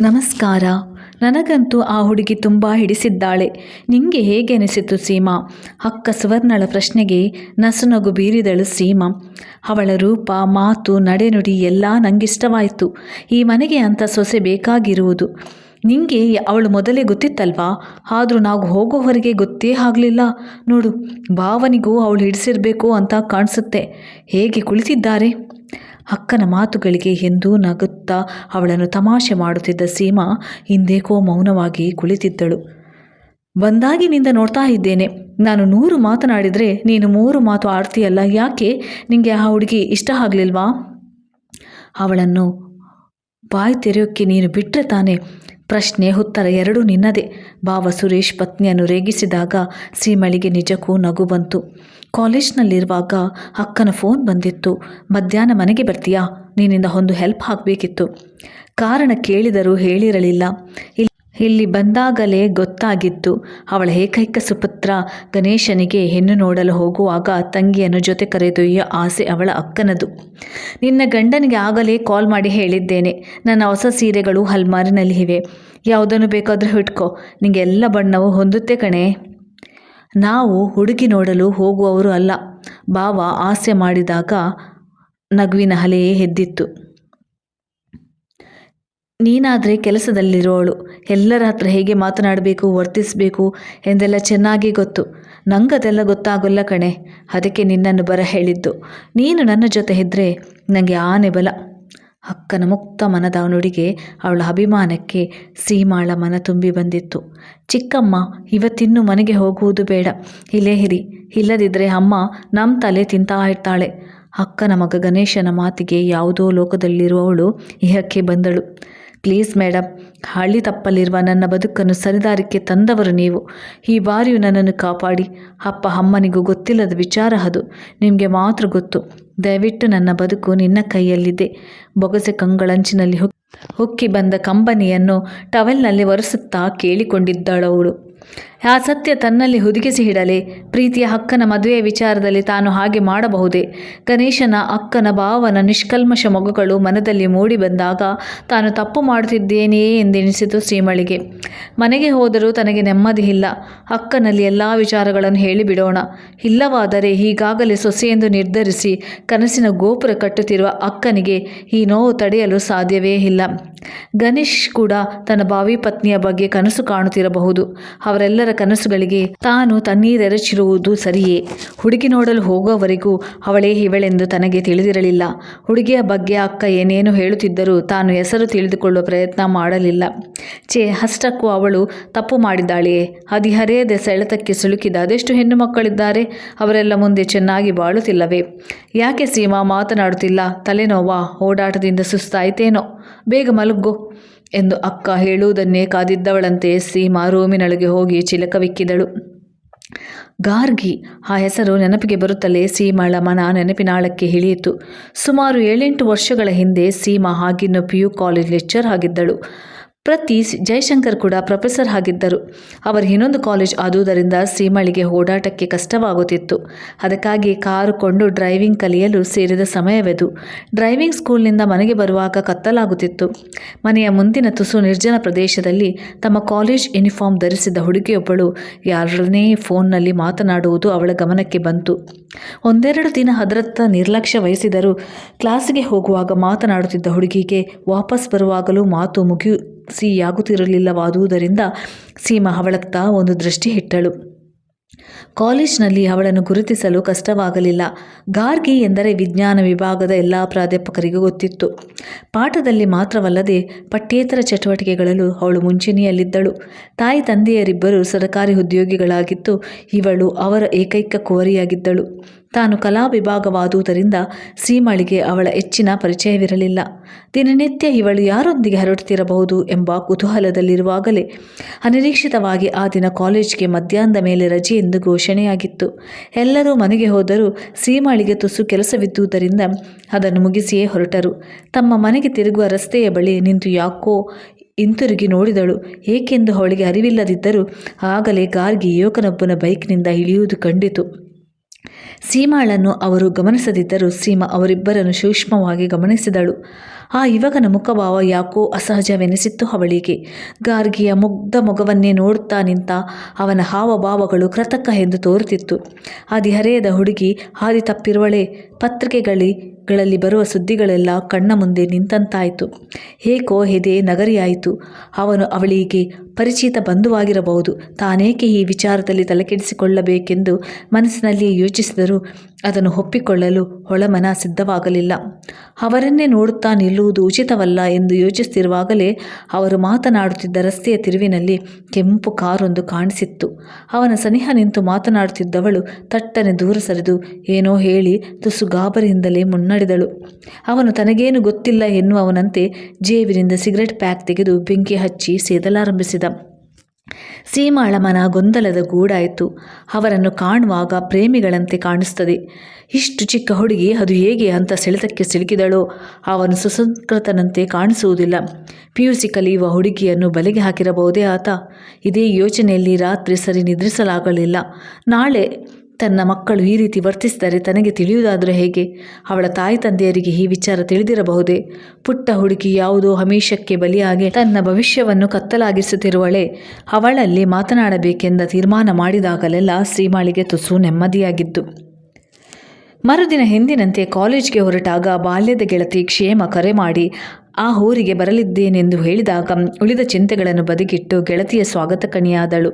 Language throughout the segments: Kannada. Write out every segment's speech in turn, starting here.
ನಮಸ್ಕಾರ. ನನಗಂತೂ ಆ ಹುಡುಗಿ ತುಂಬ ಹಿಡಿಸಿದ್ದಾಳೆ. ನಿಂಗೆ ಹೇಗೆ ಅನಿಸಿತು ಸೀಮಾ? ಅಕ್ಕ ಸುವರ್ಣಳ ಪ್ರಶ್ನೆಗೆ ನಸುನಗು ಬೀರಿದಳು ಸೀಮಾ. ಅವಳ ರೂಪ, ಮಾತು, ನಡೆನುಡಿ ಎಲ್ಲ ನಂಗಿಷ್ಟವಾಯಿತು. ಈ ಮನೆಗೆ ಅಂತ ಸೊಸೆ ಬೇಕಾಗಿರುವುದು. ನಿಂಗೆ ಅವಳು ಮೊದಲೇ ಗೊತ್ತಿತ್ತಲ್ವಾ? ಆದರೂ ನಾವು ಹೋಗೋವರೆಗೆ ಗೊತ್ತೇ ಆಗಲಿಲ್ಲ. ನೋಡು, ಭಾವನಿಗೂ ಅವಳು ಹಿಡಿಸಿರಬೇಕು ಅಂತ ಕಾಣಿಸುತ್ತೆ. ಹೇಗೆ ಕುಳಿತಿದ್ದಾರೆ? ಅಕ್ಕನ ಮಾತುಗಳಿಗೆ ಎಂದೂ ನಗುತ್ತಾ ಅವಳನ್ನು ತಮಾಷೆ ಮಾಡುತ್ತಿದ್ದ ಸೀಮಾ ಹಿಂದೇಕೋ ಮೌನವಾಗಿ ಕುಳಿತಿದ್ದಳು. ಬಂದಾಗಿನಿಂದ ನೋಡ್ತಾ ಇದ್ದೇನೆ. ನಾನು ನೂರು ಮಾತನಾಡಿದರೆ ನೀನು ಮೂರು ಮಾತು ಆಡ್ತೀಯಲ್ಲ, ಯಾಕೆ? ನಿಮಗೆ ಆ ಹುಡುಗಿ ಇಷ್ಟ ಆಗಲಿಲ್ವಾ? ಅವಳನ್ನು, ಬಾಯಿ ತೆರೆಯೋಕ್ಕೆ ನೀನು ಬಿಟ್ಟರೆ ತಾನೆ? ಪ್ರಶ್ನೆ ಉತ್ತರ ಎರಡೂ ನಿನ್ನದೇ. ಬಾವ ಸುರೇಶ್ ಪತ್ನಿಯನ್ನು ರೇಗಿಸಿದಾಗ ಸೀಮಳಿಗೆ ನಿಜಕ್ಕೂ ನಗು ಬಂತು. ಕಾಲೇಜ್ನಲ್ಲಿರುವಾಗ ಅಕ್ಕನ ಫೋನ್ ಬಂದಿತ್ತು. ಮಧ್ಯಾಹ್ನ ಮನೆಗೆ ಬರ್ತೀಯಾ? ನಿನ್ನಿಂದ ಒಂದು ಹೆಲ್ಪ್ ಆಗಬೇಕಿತ್ತು. ಕಾರಣ ಕೇಳಿದರೂ ಹೇಳಿರಲಿಲ್ಲ. ಇಲ್ಲಿ ಬಂದಾಗಲೇ ಗೊತ್ತಾಗಿತ್ತು. ಅವಳ ಏಕೈಕ ಸುಪುತ್ರ ಗಣೇಶನಿಗೆ ಹೆಣ್ಣು ನೋಡಲು ಹೋಗುವಾಗ ತಂಗಿಯನ್ನು ಜೊತೆ ಕರೆದೊಯ್ಯ ಆಸೆ ಅವಳ ಅಕ್ಕನದು. ನಿನ್ನ ಗಂಡನಿಗೆ ಆಗಲೇ ಕಾಲ್ ಮಾಡಿ ಹೇಳಿದ್ದೇನೆ. ನನ್ನ ಹೊಸ ಸೀರೆಗಳು ಹಲ್ಮಾರಿನಲ್ಲಿ ಇವೆ. ಯಾವುದನ್ನು ಬೇಕಾದರೂ ಹಿಡ್ಕೋ ನಿಂಗೆ ಎಲ್ಲ ಬಣ್ಣವು ಹೊಂದುತ್ತೆ ಕಣೆ. ನಾವು ಹುಡುಗಿ ನೋಡಲು ಹೋಗುವವರು ಅಲ್ಲ. ಭಾವ ಆಸೆ ಮಾಡಿದಾಗ ನಗುವಿನ ಅಲೆಯೇ ಎದ್ದಿತ್ತು. ನೀನಾದರೆ ಕೆಲಸದಲ್ಲಿರೋಳು, ಎಲ್ಲರ ಹತ್ರ ಹೇಗೆ ಮಾತನಾಡಬೇಕು, ವರ್ತಿಸಬೇಕು ಎಂದೆಲ್ಲ ಚೆನ್ನಾಗಿ ಗೊತ್ತು. ನಂಗದೆಲ್ಲ ಗೊತ್ತಾಗೋಲ್ಲ ಕಣೆ, ಅದಕ್ಕೆ ನಿನ್ನನ್ನು ಬರ ಹೇಳಿದ್ದು ನೀನು ನನ್ನ ಜೊತೆ ಇದ್ದರೆ ನನಗೆ ಆನೆ ಬಲ. ಅಕ್ಕನ ಮುಕ್ತ ಮನದ ನುಡಿಗೆ ಅವಳ ಅಭಿಮಾನಕ್ಕೆ ಸೀಮಾಳ ಮನ ತುಂಬಿ ಬಂದಿತ್ತು. ಚಿಕ್ಕಮ್ಮ, ಇವತ್ತಿನ್ನೂ ಮನೆಗೆ ಹೋಗುವುದು ಬೇಡ. ಇಲ್ಲೇ ಹಿರಿ ಇಲ್ಲದಿದ್ದರೆ ಅಮ್ಮ ನಮ್ಮ ತಲೆ ತಿಂತಾ ಇರ್ತಾಳೆ. ಅಕ್ಕನ ಮಗ ಗಣೇಶನ ಮಾತಿಗೆ ಯಾವುದೋ ಲೋಕದಲ್ಲಿರುವವಳು ಇಹಕ್ಕೆ ಬಂದಳು. ಪ್ಲೀಸ್ ಮೇಡಮ್ ಹಳ್ಳಿ ತಪ್ಪಲಿರುವ ನನ್ನ ಬದುಕನ್ನು ಸರಿದಾರಿಕೆ ತಂದವರು ನೀವು. ಈ ಬಾರಿಯೂ ನನ್ನನ್ನು ಕಾಪಾಡಿ. ಅಪ್ಪ ಅಮ್ಮನಿಗೂ ಗೊತ್ತಿಲ್ಲದ ವಿಚಾರ ಅದು. ನಿಮಗೆ ಮಾತ್ರ ಗೊತ್ತು. ದಯವಿಟ್ಟು ನನ್ನ ಬದುಕು ನಿನ್ನ ಕೈಯಲ್ಲಿದೆ. ಬೊಗಸೆ ಕಂಗಳಂಚಿನಲ್ಲಿ ಹುಕ್, ಹುಕ್ಕಿ ಬಂದ ಕಂಬನಿಯನ್ನು ಟವೆಲ್ನಲ್ಲಿ ಒರೆಸುತ್ತಾ ಕೇಳಿಕೊಂಡಿದ್ದಳವಳು. ಆ ಸತ್ಯ ತನ್ನಲ್ಲಿ ಹುದುಗಿಸಿ ಹಿಡಲೆ. ಪ್ರೀತಿಯ ಹಕ್ಕನ ಮದುವೆಯ ವಿಚಾರದಲ್ಲಿ ತಾನು ಹಾಗೆ ಮಾಡಬಹುದೇ? ಗಣೇಶನ ಅಕ್ಕನ ಭಾವನ ನಿಷ್ಕಲ್ಮಶ ಮಗುಗಳು ಮನದಲ್ಲಿ ಮೂಡಿ ಬಂದಾಗ ತಾನು ತಪ್ಪು ಮಾಡುತ್ತಿದ್ದೇನೆಯೇ ಎಂದೆನಿಸಿತು ಶ್ರೀಮಳಿಗೆ ಮನೆಗೆ ಹೋದರೂ ತನಗೆ ನೆಮ್ಮದಿ ಇಲ್ಲ. ಅಕ್ಕನಲ್ಲಿ ಎಲ್ಲ ವಿಚಾರಗಳನ್ನು ಹೇಳಿಬಿಡೋಣ. ಇಲ್ಲವಾದರೆ ಈಗಾಗಲೇ ಸೊಸೆಯೆಂದು ನಿರ್ಧರಿಸಿ ಕನಸಿನ ಗೋಪುರ ಕಟ್ಟುತ್ತಿರುವ ಅಕ್ಕನಿಗೆ ಈ ನೋವು ತಡೆಯಲು ಸಾಧ್ಯವೇ ಇಲ್ಲ. ಗಣೇಶ್ ಕೂಡ ತನ್ನ ಭಾವಿ ಪತ್ನಿಯ ಬಗ್ಗೆ ಕನಸು ಕಾಣುತ್ತಿರಬಹುದು. ಅವರೆಲ್ಲರ ಕನಸುಗಳಿಗೆ ತಾನು ತಣ್ಣೀರೆರಚಿರುವುದು ಸರಿಯೇ. ಹುಡುಗಿ ನೋಡಲು ಹೋಗುವವರೆಗೂ ಅವಳೇ ಇವಳೆಂದು ತನಗೆ ತಿಳಿದಿರಲಿಲ್ಲ. ಹುಡುಗಿಯ ಬಗ್ಗೆ ಅಕ್ಕ ಏನೇನು ಹೇಳುತ್ತಿದ್ದರೂ ತಾನು ಹೆಸರು ತಿಳಿದುಕೊಳ್ಳುವ ಪ್ರಯತ್ನ ಮಾಡಲಿಲ್ಲ. ಛೇ ಅಷ್ಟಕ್ಕೂ ಅವಳು ತಪ್ಪು ಮಾಡಿದ್ದಾಳೆಯೇ? ಹದಿಹರೆಯದೆ ಸೆಳೆತಕ್ಕೆ ಸಿಲುಕಿದ ಅದೆಷ್ಟು ಹೆಣ್ಣು ಮಕ್ಕಳಿದ್ದಾರೆ? ಅವರೆಲ್ಲ ಮುಂದೆ ಚೆನ್ನಾಗಿ ಬಾಳುತ್ತಿಲ್ಲವೇ? ಯಾಕೆ ಸೀಮಾ ಮಾತನಾಡುತ್ತಿಲ್ಲ? ತಲೆನೋವಾ? ಓಡಾಟದಿಂದ ಸುಸ್ತಾಯಿತೇನೋ? ಬೇಗ ಮಲಗೋ. ಎಂದು ಅಕ್ಕ ಹೇಳುವುದನ್ನೇ ಕಾದಿದ್ದವಳಂತೆ ಸೀಮಾ ರೂಮಿನೊಳಗೆ ಹೋಗಿ ಚಿಲಕವಿಕ್ಕಿದಳು ಗಾರ್ಗಿ, ಆ ಹೆಸರು ನೆನಪಿಗೆ ಬರುತ್ತಲೇ ಸೀಮಾಳ ಮನ ನೆನಪಿನಾಳಕ್ಕೆ ಇಳಿಯಿತು. ಸುಮಾರು ಏಳೆಂಟು ವರ್ಷಗಳ ಹಿಂದೆ ಸೀಮಾ ಹಾಗಿನ್ನು ಪಿ ಯು ಕಾಲೇಜ್ ಲೆಕ್ಚರ್ ಆಗಿದ್ದಳು. ಪ್ರತಿ ಜಯಶಂಕರ್ ಕೂಡ ಪ್ರೊಫೆಸರ್ ಆಗಿದ್ದರು. ಅವರು ಇನ್ನೊಂದು ಕಾಲೇಜ್ ಆದುದರಿಂದ ಸೀಮಳಿಗೆ ಓಡಾಟಕ್ಕೆ ಕಷ್ಟವಾಗುತ್ತಿತ್ತು. ಅದಕ್ಕಾಗಿ ಕಾರು ಕೊಂಡು ಡ್ರೈವಿಂಗ್ ಕಲಿಯಲು ಸೇರಿದ ಸಮಯವೆದು. ಡ್ರೈವಿಂಗ್ ಸ್ಕೂಲ್ನಿಂದ ಮನೆಗೆ ಬರುವಾಗ ಕತ್ತಲಾಗುತ್ತಿತ್ತು. ಮನೆಯ ಮುಂದಿನ ತುಸು ನಿರ್ಜನ ಪ್ರದೇಶದಲ್ಲಿ ತಮ್ಮ ಕಾಲೇಜ್ ಯೂನಿಫಾರ್ಮ್ ಧರಿಸಿದ ಹುಡುಗಿಯೊಬ್ಬಳು ಯಾರನ್ನೇ ಫೋನ್ನಲ್ಲಿ ಮಾತನಾಡುವುದು ಅವಳ ಗಮನಕ್ಕೆ ಬಂತು. ಒಂದೆರಡು ದಿನ ಅದರತ್ತ ನಿರ್ಲಕ್ಷ್ಯ ವಹಿಸಿದರೂ ಕ್ಲಾಸಿಗೆ ಹೋಗುವಾಗ ಮಾತನಾಡುತ್ತಿದ್ದ ಹುಡುಗಿಗೆ ವಾಪಸ್ ಬರುವಾಗಲೂ ಮಾತು ಮುಗಿಸಿಯಾಗುತ್ತಿರಲಿಲ್ಲವಾದುದರಿಂದ ಸೀಮಾ ಅವಳತ್ತ ಒಂದು ದೃಷ್ಟಿ ಇಟ್ಟಳು ಕಾಲೇಜ್ನಲ್ಲಿ ಅವಳನ್ನು ಗುರುತಿಸಲು ಕಷ್ಟವಾಗಲಿಲ್ಲ. ಗಾರ್ಗಿ ಎಂದರೆ ವಿಜ್ಞಾನ ವಿಭಾಗದ ಎಲ್ಲ ಪ್ರಾಧ್ಯಾಪಕರಿಗೂ ಗೊತ್ತಿತ್ತು. ಪಾಠದಲ್ಲಿ ಮಾತ್ರವಲ್ಲದೆ ಪಠ್ಯೇತರ ಚಟುವಟಿಕೆಗಳಲ್ಲೂ ಅವಳು ಮುಂಚೂಣಿಯಲ್ಲಿದ್ದಳು. ತಾಯಿ ತಂದೆಯರಿಬ್ಬರು ಸರ್ಕಾರಿ ಉದ್ಯೋಗಿಗಳಾಗಿದ್ದು, ಇವಳು ಅವರ ಏಕೈಕ ಕುವರಿಯಾಗಿದ್ದಳು. ತಾನು ಕಲಾ ವಿಭಾಗವಾದುದರಿಂದ ಸೀಮಾಳಿಗೆ ಅವಳ ಹೆಚ್ಚಿನ ಪರಿಚಯವಿರಲಿಲ್ಲ. ದಿನನಿತ್ಯ ಇವಳು ಯಾರೊಂದಿಗೆ ಹರಡುತ್ತಿರಬಹುದು ಎಂಬ ಕುತೂಹಲದಲ್ಲಿರುವಾಗಲೇ ಅನಿರೀಕ್ಷಿತವಾಗಿ ಆ ದಿನ ಕಾಲೇಜ್ಗೆ ಮಧ್ಯಾಹ್ನದ ಮೇಲೆ ರಜೆ ಎಂದು ಘೋಷಣೆಯಾಗಿತ್ತು. ಎಲ್ಲರೂ ಮನೆಗೆ ಹೋದರೂ ಸೀಮಾಳಿಗೆ ತುಸು ಕೆಲಸವಿದ್ದುದರಿಂದ ಅದನ್ನು ಮುಗಿಸಿಯೇ ಹೊರಟರು. ತಮ್ಮ ಮನೆಗೆ ತಿರುಗುವ ರಸ್ತೆಯ ಬಳಿ ನಿಂತು ಯಾಕೋ ಹಿಂತಿರುಗಿ ನೋಡಿದಳು. ಏಕೆಂದು ಅವಳಿಗೆ ಅರಿವಿಲ್ಲದಿದ್ದರೂ ಆಗಲೇ ಗಾರ್ಗಿ ಯುವಕನೊಬ್ಬನ ಬೈಕ್ನಿಂದ ಇಳಿಯುವುದು ಕಂಡಿತು. ಸೀಮಾಳನ್ನು ಅವರು ಗಮನಿಸದಿದ್ದರೂ ಸೀಮಾ ಅವರಿಬ್ಬರನ್ನು ಸೂಕ್ಷ್ಮವಾಗಿ ಗಮನಿಸಿದಳು. ಆ ಯುವಕನ ಮುಖಭಾವ ಯಾಕೋ ಅಸಹಜವೆನಿಸಿತ್ತು ಅವಳಿಗೆ. ಗಾರ್ಗಿಯ ಮುಗ್ಧ ಮೊಗವನ್ನೇ ನೋಡುತ್ತಾ ನಿಂತ ಅವನ ಹಾವಭಾವಗಳು ಕೃತಕ ಎಂದು ತೋರುತ್ತಿತ್ತು. ಹದಿಹರೆಯದ ಹುಡುಗಿ ಹಾದಿ ತಪ್ಪಿರುವಳೆ ಪತ್ರಿಕೆಗಳಿ ಗಳಲ್ಲಿ ಬರುವ ಸುದ್ದಿಗಳೆಲ್ಲ ಕಣ್ಣ ಮುಂದೆ ನಿಂತಂತಾಯಿತು. ಹೇಕೋ ಹೆದೆ ನಗರಿಯಾಯಿತು. ಅವನು ಅವಳಿಗೆ ಪರಿಚಿತ ಬಂಧುವಾಗಿರಬಹುದು. ತಾನೇಕೆ ಈ ವಿಚಾರದಲ್ಲಿ ತಲೆಕೆಡಿಸಿಕೊಳ್ಳಬೇಕೆಂದು ಮನಸ್ಸಿನಲ್ಲಿ ಯೋಚಿಸಿದರೂ ಅದನ್ನು ಒಪ್ಪಿಕೊಳ್ಳಲು ಹೊಳಮನ ಸಿದ್ಧವಾಗಲಿಲ್ಲ. ಅವರನ್ನೇ ನೋಡುತ್ತಾ ನಿಲ್ಲುವುದು ಉಚಿತವಲ್ಲ ಎಂದು ಯೋಚಿಸುತ್ತಿರುವಾಗಲೇ ಅವರು ಮಾತನಾಡುತ್ತಿದ್ದ ರಸ್ತೆಯ ತಿರುವಿನಲ್ಲಿ ಕೆಂಪು ಕಾರೊಂದು ಕಾಣಿಸಿತ್ತು. ಅವನ ಸನಿಹ ನಿಂತು ಮಾತನಾಡುತ್ತಿದ್ದವಳು ತಟ್ಟನೆ ದೂರ ಸರಿದು ಏನೋ ಹೇಳಿ ತುಸು ಗಾಬರಿಯಿಂದಲೇ ಮುನ್ನಡೆದಳು. ಅವನು ತನಗೇನು ಗೊತ್ತಿಲ್ಲ ಎನ್ನುವವನಂತೆ ಜೇಬಿನಿಂದ ಸಿಗರೆಟ್ ಪ್ಯಾಕ್ ತೆಗೆದು ಬೆಂಕಿ ಹಚ್ಚಿ ಸೇದಲಾರಂಭಿಸಿದ. ಸೀಮಾಳ ಮನ ಗೊಂದಲದ ಗೂಡಾಯಿತು. ಅವರನ್ನು ಕಾಣುವಾಗ ಪ್ರೇಮಿಗಳಂತೆ ಕಾಣಿಸ್ತದೆ. ಇಷ್ಟು ಚಿಕ್ಕ ಹುಡುಗಿ ಅದು ಹೇಗೆ ಅಂತ ಸೆಳೆತಕ್ಕೆ ಸಿಲುಕಿದಳೋ, ಅವನು ಸುಸಂಸ್ಕೃತನಂತೆ ಕಾಣಿಸುವುದಿಲ್ಲ. ಪಿ ಯು ಸಿ ಕಲಿಯುವ ಹುಡುಗಿಯನ್ನು ಬಲೆಗೆ ಹಾಕಿರಬಹುದೇ ಆತ? ಇದೇ ಯೋಚನೆಯಲ್ಲಿ ರಾತ್ರಿ ಸರಿ ನಿದ್ರಿಸಲಾಗಲಿಲ್ಲ. ನಾಳೆ ತನ್ನ ಮಕ್ಕಳು ಈ ರೀತಿ ವರ್ತಿಸಿದರೆ ತನಗೆ ತಿಳಿಯುವುದಾದರೂ ಹೇಗೆ? ಅವಳ ತಾಯಿ ತಂದೆಯರಿಗೆ ಈ ವಿಚಾರ ತಿಳಿದಿರಬಹುದೇ? ಪುಟ್ಟ ಹುಡುಗಿ ಯಾವುದೋ ಹಮೀಷಕ್ಕೆ ಬಲಿಯಾಗಿ ತನ್ನ ಭವಿಷ್ಯವನ್ನು ಕತ್ತಲಾಗಿಸುತ್ತಿರುವಳೆ ಅವಳಲ್ಲಿ ಮಾತನಾಡಬೇಕೆಂದ ತೀರ್ಮಾನ ಮಾಡಿದಾಗಲೆಲ್ಲ ಶ್ರೀಮಾಳಿಗೆ ತುಸು ನೆಮ್ಮದಿಯಾಗಿದ್ದು. ಮರುದಿನ ಹಿಂದಿನಂತೆ ಕಾಲೇಜ್ಗೆ ಹೊರಟಾಗ ಬಾಲ್ಯದ ಗೆಳತಿ ಕ್ಷೇಮ ಕರೆ ಮಾಡಿ ಆ ಊರಿಗೆ ಬರಲಿದ್ದೇನೆಂದು ಹೇಳಿದಾಗ ಉಳಿದ ಚಿಂತೆಗಳನ್ನು ಬದಿಗಿಟ್ಟು ಗೆಳತಿಯ ಸ್ವಾಗತ ಕಣಿಯಾದಳು.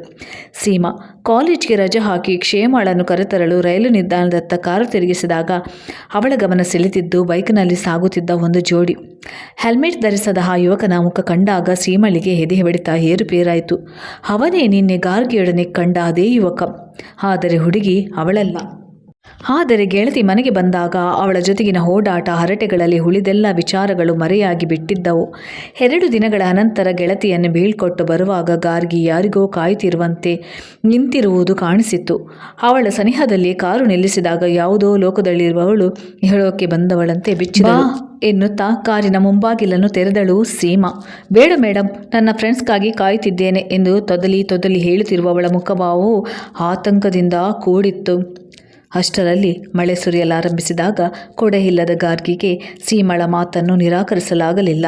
ಸೀಮಾ, ಕಾಲೇಜ್ಗೆ ರಜೆ ಹಾಕಿ ಕ್ಷೇಮಳನ್ನು ಕರೆತರಲು ರೈಲು ನಿಲ್ದಾಣದತ್ತ ಕಾರು ತಿರುಗಿಸಿದಾಗ ಅವಳ ಗಮನ ಸೆಳೆದಿದ್ದು ಬೈಕ್ನಲ್ಲಿ ಸಾಗುತ್ತಿದ್ದ ಒಂದು ಜೋಡಿ. ಹೆಲ್ಮೆಟ್ ಧರಿಸದ ಆ ಯುವಕನ ಮುಖ ಕಂಡಾಗ ಸೀಮಳಿಗೆ ಎದೆ ಹೊಡಿತ ಏರುಪೇರಾಯಿತು. ಅವನೇ ನಿನ್ನೆ ಗಾರ್ಗಿಯೊಡನೆ ಕಂಡ ಅದೇ ಯುವಕ. ಆದರೆ ಹುಡುಗಿ ಅವಳಲ್ಲ. ಆದರೆ ಗೆಳತಿ ಮನೆಗೆ ಬಂದಾಗ ಅವಳ ಜೊತೆಗಿನ ಓಡಾಟ ಹರಟೆಗಳಲ್ಲಿ ಉಳಿದೆಲ್ಲ ವಿಚಾರಗಳು ಮರೆಯಾಗಿ ಬಿಟ್ಟಿದ್ದವು. ಎರಡು ದಿನಗಳ ಅನಂತರ ಗೆಳತಿಯನ್ನು ಬೀಳ್ಕೊಟ್ಟು ಬರುವಾಗ ಗಾರ್ಗಿ ಯಾರಿಗೋ ಕಾಯುತ್ತಿರುವಂತೆ ನಿಂತಿರುವುದು ಕಾಣಿಸಿತ್ತು. ಅವಳ ಸನಿಹದಲ್ಲಿ ಕಾರು ನಿಲ್ಲಿಸಿದಾಗ ಯಾವುದೋ ಲೋಕದಲ್ಲಿರುವವಳು ಹೇಳೋಕೆ ಬಂದವಳಂತೆ ಬಿಚ್ಚಿದ ಎನ್ನುತ್ತಾ ಕಾರಿನ ಮುಂಬಾಗಿಲನ್ನು ತೆರೆದಳು ಸೀಮಾ. ಬೇಡ ಮೇಡಮ್ ನನ್ನ ಫ್ರೆಂಡ್ಸ್ಗಾಗಿ ಕಾಯುತ್ತಿದ್ದೇನೆ ಎಂದು ತೊದಲಿ ತೊದಲಿ ಹೇಳುತ್ತಿರುವವಳ ಮುಖಭಾವವು ಆತಂಕದಿಂದ ಕೂಡಿತ್ತು. ಅಷ್ಟರಲ್ಲಿ ಮಳೆ ಸುರಿಯಲಾರಂಭಿಸಿದಾಗ ಕೊಡೆಯಿಲ್ಲದ ಗಾರ್ಗಿಗೆ ಸೀಮಳ ಮಾತನ್ನು ನಿರಾಕರಿಸಲಾಗಲಿಲ್ಲ.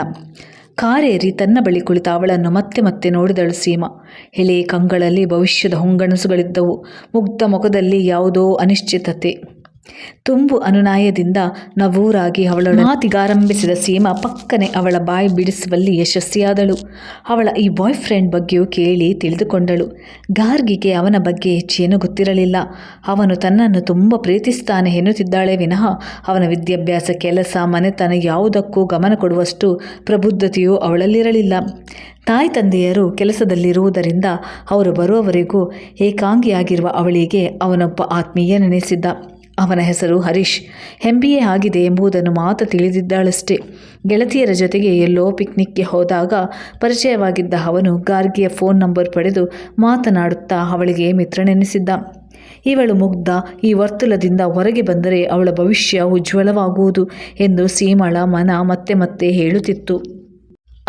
ಕಾರೇರಿ ತನ್ನ ಬಳಿ ಕುಳಿತ ಅವಳನ್ನು ಮತ್ತೆ ಮತ್ತೆ ನೋಡಿದಳು ಸೀಮ. ಎಳೆ ಕಂಗಳಲ್ಲಿ ಭವಿಷ್ಯದ ಹೊಂಗಣಸುಗಳಿದ್ದವು. ಮುಗ್ಧ ಮುಖದಲ್ಲಿ ಯಾವುದೋ ಅನಿಶ್ಚಿತತೆ. ತುಂಬು ಅನುನಾಯದಿಂದ ನವೂರಾಗಿ ಅವಳ ಮಾತಿಗಾರಂಭಿಸಿದ ಸೀಮಾ ಪಕ್ಕನೆ ಅವಳ ಬಾಯಿ ಬಿಡಿಸುವಲ್ಲಿ ಯಶಸ್ವಿಯಾದಳು. ಅವಳ ಈ ಬಾಯ್ ಫ್ರೆಂಡ್ ಬಗ್ಗೆಯೂ ಕೇಳಿ ತಿಳಿದುಕೊಂಡಳು. ಗಾರ್ಗಿಗೆ ಅವನ ಬಗ್ಗೆ ಹೆಚ್ಚೇನು ಗೊತ್ತಿರಲಿಲ್ಲ. ಅವನು ತನ್ನನ್ನು ತುಂಬ ಪ್ರೀತಿಸ್ತಾನೆ ಎನ್ನುತ್ತಿದ್ದಾಳೆ ವಿನಃ ಅವನ ವಿದ್ಯಾಭ್ಯಾಸ, ಕೆಲಸ, ಮನೆತನ ಯಾವುದಕ್ಕೂ ಗಮನ ಕೊಡುವಷ್ಟು ಪ್ರಬುದ್ಧತೆಯೂ ಅವಳಲ್ಲಿರಲಿಲ್ಲ. ತಾಯಿ ತಂದೆಯರು ಕೆಲಸದಲ್ಲಿರುವುದರಿಂದ ಅವರು ಬರುವವರೆಗೂ ಏಕಾಂಗಿಯಾಗಿರುವ ಅವಳಿಗೆ ಅವನೊಬ್ಬ ಆತ್ಮೀಯ ನೆನೆಸಿದ್ದ. ಅವನ ಹೆಸರು ಹರೀಶ್. ಹೆಂಬಿ ಎ ಆಗಿದೆ ಎಂಬುದನ್ನು ಮಾತ್ರ ತಿಳಿದಿದ್ದಾಳಷ್ಟೇ. ಗೆಳತಿಯರ ಜೊತೆಗೆ ಎಲ್ಲೋ ಪಿಕ್ನಿಕ್ಗೆ ಹೋದಾಗ ಪರಿಚಯವಾಗಿದ್ದ ಅವನು ಗಾರ್ಗಿಯ ಫೋನ್ ನಂಬರ್ ಪಡೆದು ಮಾತನಾಡುತ್ತಾ ಅವಳಿಗೆ ಮಿತ್ರನೆನಿಸಿದ್ದ. ಇವಳು ಮುಗ್ಧ, ಈ ವರ್ತುಲದಿಂದ ಹೊರಗೆ ಬಂದರೆ ಅವಳ ಭವಿಷ್ಯ ಉಜ್ವಲವಾಗುವುದು ಎಂದು ಸೀಮಳ ಮನ ಮತ್ತೆ ಮತ್ತೆ ಹೇಳುತ್ತಿತ್ತು.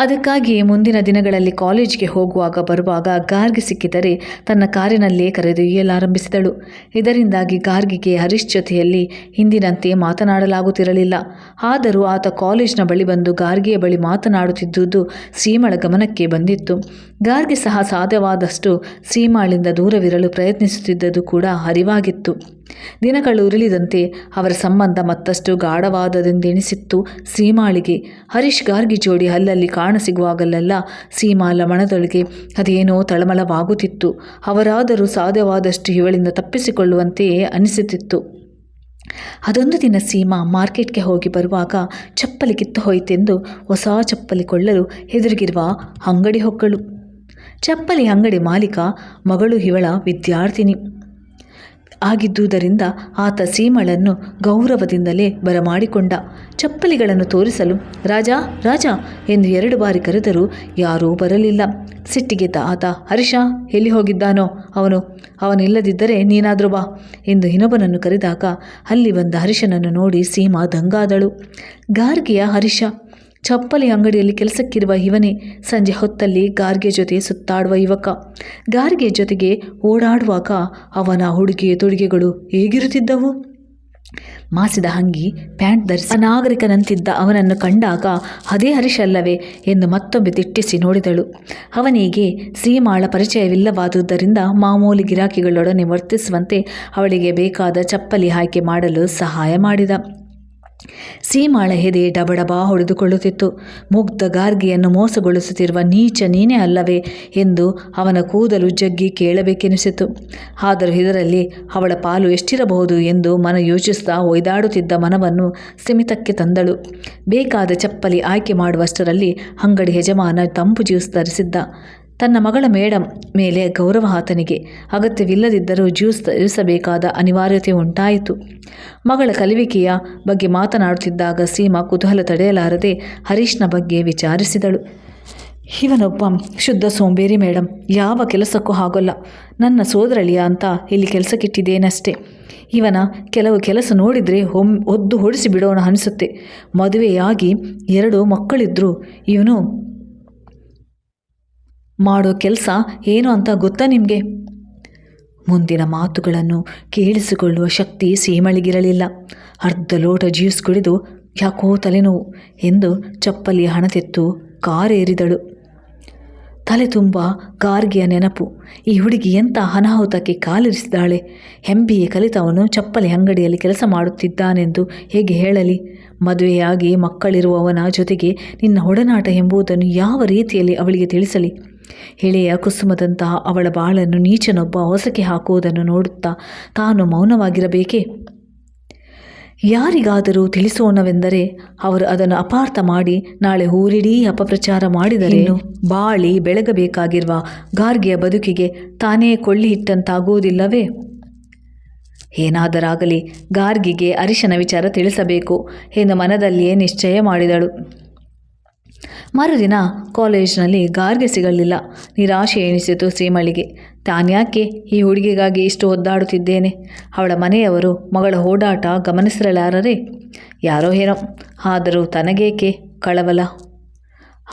ಅದಕ್ಕಾಗಿಯೇ ಮುಂದಿನ ದಿನಗಳಲ್ಲಿ ಕಾಲೇಜ್ಗೆ ಹೋಗುವಾಗ ಬರುವಾಗ ಗಾರ್ಗಿ ಸಿಕ್ಕಿದರೆ ತನ್ನ ಕಾರಿನಲ್ಲೇ ಕರೆದೊಯ್ಯಲಾರಂಭಿಸಿದಳು ಇದರಿಂದಾಗಿ ಗಾರ್ಗಿಗೆ ಹರೀಶ್ ಜೊತೆಯಲ್ಲಿ ಹಿಂದಿನಂತೆ ಮಾತನಾಡಲಾಗುತ್ತಿರಲಿಲ್ಲ. ಆದರೂ ಆತ ಕಾಲೇಜ್ನ ಬಳಿ ಬಂದು ಗಾರ್ಗಿಯ ಬಳಿ ಮಾತನಾಡುತ್ತಿದ್ದುದು ಸೀಮಾಳ ಗಮನಕ್ಕೆ ಬಂದಿತ್ತು. ಗಾರ್ಗಿ ಸಹ ಸಾಧ್ಯವಾದಷ್ಟು ಸೀಮಾಳಿಂದ ದೂರವಿರಲು ಪ್ರಯತ್ನಿಸುತ್ತಿದ್ದುದು ಕೂಡ ಅರಿವಾಗಿತ್ತು. ದಿನಗಳು ಉರುಳಿದಂತೆ ಅವರ ಸಂಬಂಧ ಮತ್ತಷ್ಟು ಗಾಢವಾದದೆಂದೆನಿಸಿತ್ತು ಸೀಮಾಳಿಗೆ. ಹರೀಶ್ ಗಾರ್ಗಿ ಜೋಡಿ ಅಲ್ಲಲ್ಲಿ ಕಾಣಸಿಗುವಾಗಲೆಲ್ಲ ಸೀಮಾಳ ಮನದೊಳಗೆ ಅದೇನೋ ತಳಮಳವಾಗುತ್ತಿತ್ತು. ಅವರಾದರೂ ಸಾಧ್ಯವಾದಷ್ಟು ಇವಳಿಂದ ತಪ್ಪಿಸಿಕೊಳ್ಳುವಂತೆಯೇ ಅನಿಸುತ್ತಿತ್ತು. ಅದೊಂದು ದಿನ ಸೀಮಾ ಮಾರ್ಕೆಟ್ಗೆ ಹೋಗಿ ಬರುವಾಗ ಚಪ್ಪಲಿ ಕಿತ್ತು ಹೋಯಿತೆಂದು ಹೊಸ ಚಪ್ಪಲಿ ಕೊಳ್ಳಲು ಎದುರಿಗಿರುವ ಅಂಗಡಿ ಹೊಕ್ಕಳು. ಚಪ್ಪಲಿ ಅಂಗಡಿ ಮಾಲೀಕ ಮಗಳು ಇವಳ ವಿದ್ಯಾರ್ಥಿನಿ. ಆಗಿದ್ದುದರಿಂದ ಆತ ಸೀಮಳನ್ನು ಗೌರವದಿಂದಲೇ ಬರಮಾಡಿಕೊಂಡ. ಚಪ್ಪಲಿಗಳನ್ನು ತೋರಿಸಲು, ರಾಜ ರಾಜ ಎಂದು ಎರಡು ಬಾರಿ ಕರೆದರೂ ಯಾರೂ ಬರಲಿಲ್ಲ. ಸಿಟ್ಟಿಗೆದ್ದ ಆತ, ಹರೀಶ, ಎಲ್ಲಿ ಹೋಗಿದ್ದಾನೋ? ಅವನು, ಅವನಿಲ್ಲದಿದ್ದರೆ ನೀನಾದರೂ ಬಾ ಎಂದು ಇನ್ನೊಬ್ಬನನ್ನು ಕರೆದಾಗ ಅಲ್ಲಿ ಬಂದ ಹರೀಶನನ್ನು ನೋಡಿ ಸೀಮಾ ದಂಗಾದಳು. ಗಾರ್ಗಿಯ, ಹರೀಶ ಚಪ್ಪಲಿ ಅಂಗಡಿಯಲ್ಲಿ ಕೆಲಸಕ್ಕಿರುವ ಇವನೇ ಸಂಜೆ ಹೊತ್ತಲ್ಲಿ ಗಾರ್ಗೆ ಜೊತೆ ಸುತ್ತಾಡುವ ಯುವಕ. ಗಾರ್ಗೆ ಜೊತೆಗೆ ಓಡಾಡುವಾಗ ಅವನ ಹುಡುಗೆ ತೊಡುಗೆಗಳು ಹೇಗಿರುತ್ತಿದ್ದವು? ಮಾಸಿದ ಅಂಗಿ ಪ್ಯಾಂಟ್ ಧರಿಸಿ ನಾಗರಿಕನಂತಿದ್ದ ಅವನನ್ನು ಕಂಡಾಗ, ಅದೇ ಹರಿಶಲ್ಲವೇ ಎಂದು ಮತ್ತೊಮ್ಮೆ ದಿಟ್ಟಿಸಿ ನೋಡಿದಳು. ಅವನಿಗೆ ಸೀಮಾಳ ಪರಿಚಯವಿಲ್ಲವಾದುದರಿಂದ ಮಾಮೂಲಿ ಗಿರಾಕಿಗಳೊಡನೆ ವರ್ತಿಸುವಂತೆ ಅವಳಿಗೆ ಬೇಕಾದ ಚಪ್ಪಲಿ ಆಯ್ಕೆ ಮಾಡಲು ಸಹಾಯ ಮಾಡಿದ. ಸೀಮಾಳ ಹೆದೆ ಡಬಡಬ ಹೊಡೆದುಕೊಳ್ಳುತ್ತಿತ್ತು. ಮುಗ್ಧ ಗಾರ್ಗಿಯನ್ನು ಮೋಸಗೊಳಿಸುತ್ತಿರುವ ನೀಚ ನೀನೇ ಅಲ್ಲವೇ ಎಂದು ಅವನ ಕೂದಲು ಜಗ್ಗಿ ಕೇಳಬೇಕೆನಿಸಿತು. ಆದರೂ ಇದರಲ್ಲಿ ಅವಳ ಪಾಲು ಎಷ್ಟಿರಬಹುದು ಎಂದು ಮನ ಯೋಚಿಸುತ್ತಾ ಒಯ್ದಾಡುತ್ತಿದ್ದ ಮನವನ್ನು ಸ್ಥಿಮಿತಕ್ಕೆ ತಂದಳು. ಬೇಕಾದ ಚಪ್ಪಲಿ ಆಯ್ಕೆ ಮಾಡುವಷ್ಟರಲ್ಲಿ ಅಂಗಡಿ ಯಜಮಾನ ತಂಪು ಜ್ಯೂಸ್ ತರಿಸಿದ್ದ ತನ್ನ ಮಗಳ ಮೇಡಂ ಮೇಲೆ ಗೌರವ ಆತನಿಗೆ. ಅಗತ್ಯವಿಲ್ಲದಿದ್ದರೂ ಜ್ಯೂಸ್ ತರಿಸಬೇಕಾದ ಅನಿವಾರ್ಯತೆ ಉಂಟಾಯಿತು. ಮಗಳ ಕಲಿವಿಕೆಯ ಬಗ್ಗೆ ಮಾತನಾಡುತ್ತಿದ್ದಾಗ ಸೀಮಾ ಕುತೂಹಲ ತಡೆಯಲಾರದೆ ಹರೀಶ್ನ ಬಗ್ಗೆ ವಿಚಾರಿಸಿದಳು. ಇವನೊಬ್ಬ ಶುದ್ಧ ಸೋಂಬೇರಿ ಮೇಡಮ್ ಯಾವ ಕೆಲಸಕ್ಕೂ ಆಗೋಲ್ಲ ನನ್ನ ಸೋದರಳಿಯ ಅಂತ ಇಲ್ಲಿ ಕೆಲಸಕ್ಕಿಟ್ಟಿದ್ದೇನಷ್ಟೇ ಇವನ ಕೆಲವು ಕೆಲಸ ನೋಡಿದರೆ ಹೊಮ್ ಒದ್ದು ಹೊಡಿಸಿ ಬಿಡೋಣ ಅನಿಸುತ್ತೆ. ಮದುವೆಯಾಗಿ ಎರಡು ಮಕ್ಕಳಿದ್ದರೂ ಇವನು ಮಾಡೋ ಕೆಲಸ ಏನು ಅಂತ ಗೊತ್ತಾ ನಿಮಗೆ? ಮುಂದಿನ ಮಾತುಗಳನ್ನು ಕೇಳಿಸಿಕೊಳ್ಳುವ ಶಕ್ತಿ ಸೀಮಳಿಗಿರಲಿಲ್ಲ. ಅರ್ಧ ಲೋಟ ಜ್ಯೂಸ್ ಕುಡಿದು ಯಾಕೋ ತಲೆನೋವು ಎಂದು ಚಪ್ಪಲಿ ಹಣತೆತ್ತು ಕಾರೇರಿದಳು. ತಲೆ ತುಂಬ ಗಾರ್ಗಿಯ ನೆನಪು. ಈ ಹುಡುಗಿ ಎಂಥ ಅನಾಹುತಕ್ಕೆ ಕಾಲಿರಿಸಿದಾಳೆ? ಹೆಂಬಿಯೇ ಕಲಿತವನು ಚಪ್ಪಲಿ ಅಂಗಡಿಯಲ್ಲಿ ಕೆಲಸ ಮಾಡುತ್ತಿದ್ದಾನೆಂದು ಹೇಗೆ ಹೇಳಲಿ? ಮದುವೆಯಾಗಿ ಮಕ್ಕಳಿರುವವನ ಜೊತೆಗೆ ನಿನ್ನ ಒಡನಾಟ ಎಂಬುದನ್ನು ಯಾವ ರೀತಿಯಲ್ಲಿ ಅವಳಿಗೆ ತಿಳಿಸಲಿ? ಎಳೆಯ ಕುಸುಮದಂತಹ ಅವಳ ಬಾಳನ್ನು ನೀಚನೊಬ್ಬ ಹೊಸಕೆ ಹಾಕುವುದನ್ನು ನೋಡುತ್ತಾ ತಾನು ಮೌನವಾಗಿರಬೇಕೇ? ಯಾರಿಗಾದರೂ ತಿಳಿಸೋಣವೆಂದರೆ ಅವರು ಅದನ್ನು ಅಪಾರ್ಥ ಮಾಡಿ ನಾಳೆ ಊರಿಡೀ ಅಪಪ್ರಚಾರ ಮಾಡಿದರೆ ಬಾಳಿ ಬೆಳಗಬೇಕಾಗಿರುವ ಗಾರ್ಗೆಯ ಬದುಕಿಗೆ ತಾನೇ ಕೊಳ್ಳಿ ಇಟ್ಟಂತಾಗುವುದಿಲ್ಲವೇ ಏನಾದರಾಗಲಿ ಗಾರ್ಗಿಗೆ ಅರಿಶನ ವಿಚಾರ ತಿಳಿಸಬೇಕು ಎಂದು ಮನದಲ್ಲಿಯೇ ನಿಶ್ಚಯ ಮಾಡಿದಳು. ಮರುದಿನ ಕಾಲೇಜ್ನಲ್ಲಿ ಗಾರ್ಗೆ ಸಿಗಲಿಲ್ಲ. ನಿರಾಶೆ ಎನಿಸಿತು ಶ್ರೀಮಳಿಗೆ. ತಾನ್ಯಾಕೆ ಈ ಹುಡುಗಿಗಾಗಿ ಇಷ್ಟು ಒದ್ದಾಡುತ್ತಿದ್ದೇನೆ? ಅವಳ ಮನೆಯವರು ಮಗಳ ಓಡಾಟ ಗಮನಿಸಿರಲಾರರೆ? ಯಾರೋ ಏನೋ. ಆದರೂ ತನಗೇಕೆ ಕಳವಲ?